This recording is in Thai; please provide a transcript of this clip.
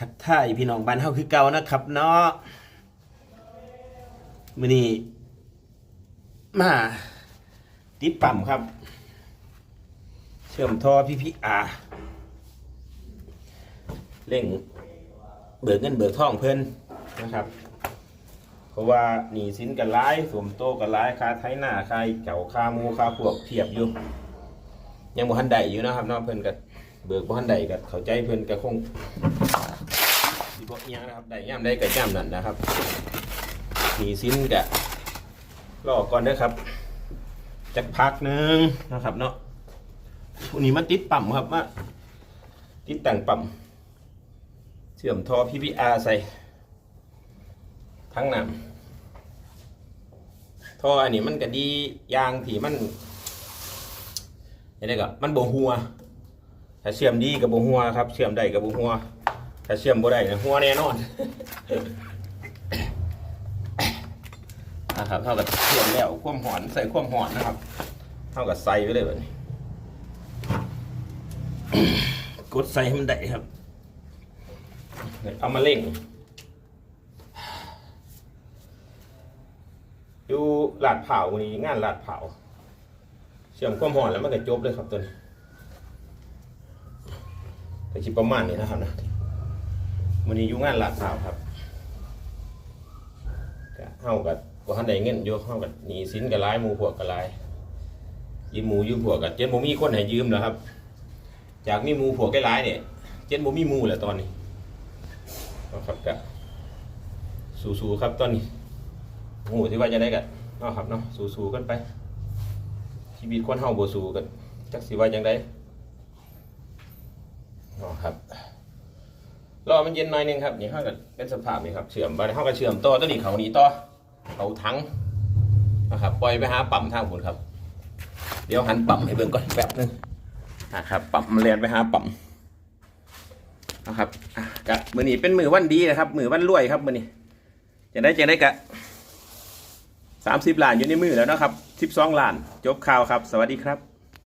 ทักทายพี่น้องบ้านเฮาคือเก่านะครับเนาะมื้อนี้มาติดปั๊มครับ เชื่อมท่อพี่พี่อาเร่งเบิกเงินเบิกทองเพิ่นนะครับ เพราะว่าหนีสินกันร้ายสวมโตกันร้ายค่าไทยหน้าค่าเก่าค่าหมูค่าพวกเทียบอยู่ยังบ่ทันได้อยู่นะครับเนาะเพิ่นก็เบิกบ่ทันได้ก็เข้าใจเพิ่นก็คง สิบ่อิหยังนะครับได้ยามใดก็ยามนั้นนะครับหนีสิ้นก็รอก่อนเด้อครับจักพักหนึ่งนะครับเนาะวันนี้มาติดปั๊มครับมาติดแตั้งปั๊มเชื่อมท่อ PPR ใส่ ทั้งน้ำท่ออันนี้มันก็ดียางที่มันนี่ได้ก็มันบ่หัวถ้าเชื่อมดีกับบ่หัวครับ เชื่อมได้กับบ่หัว ถ้าเชื่อมบ่ได้หัวแน่นอนนะครับเท่ากับเชื่อมแล้วควมหอนใส่ควมหอนนะครับ เท่ากับใส่ไปเลยแบบนี้กดใส่ให้มันได้ครับ เอามาเล่งอยู่ลาดเผาวันนี้งานลาดเผาเชื่อมความร้อนแล้วมันก็จบเลยครับตัวนี้แต่คิดประมาณนี้นะครับนะ วันนี้อยู่งานลาดสาวครับก็เฮากับว่าทันใดเงินอยู่เฮากับหนีสินกับร้ายหมูพวกกับร้ายยืมหมูยืมพวกกับเจนบ่มีคนให้ยืมแล้วครับ จากมีหมูพวกได้ร้ายเนี่ยเจนบ่มีหมูแล้วตอนนี้นะครับก็สู้ๆครับตอนนี้หมูที่ว่าจะได้กันเนาะครับเนาะสู้ๆกันไป ชีวิตคนเฮาบ่สู้กันจักสิว่าจังไดอ๋อครับ รอมันเย็นหน่อยหนึงครับนี่เฮาก็เป็นสภาพนี่ครับเชื่อมไปเฮาก็เชื่อมต่อตัวนี้เขานี้ต่อเขาถังนะครับปล่อยไปหาปั๊มทางพุ่นครับ เดี๋ยวหันปั๊มให้เบิ่งก่อนแป๊บนึงนะครับปั๊มเรียนไปหาปั๊มนะครับอะกะมือนี้เป็นมือวันดีนะครับ มือวันรวยครับมือนี้จะได้จะได้กะสามสิบล้านอยู่ในมือแล้วนะครับสิบสองล้าน จบข่าวครับ สวัสดีครับ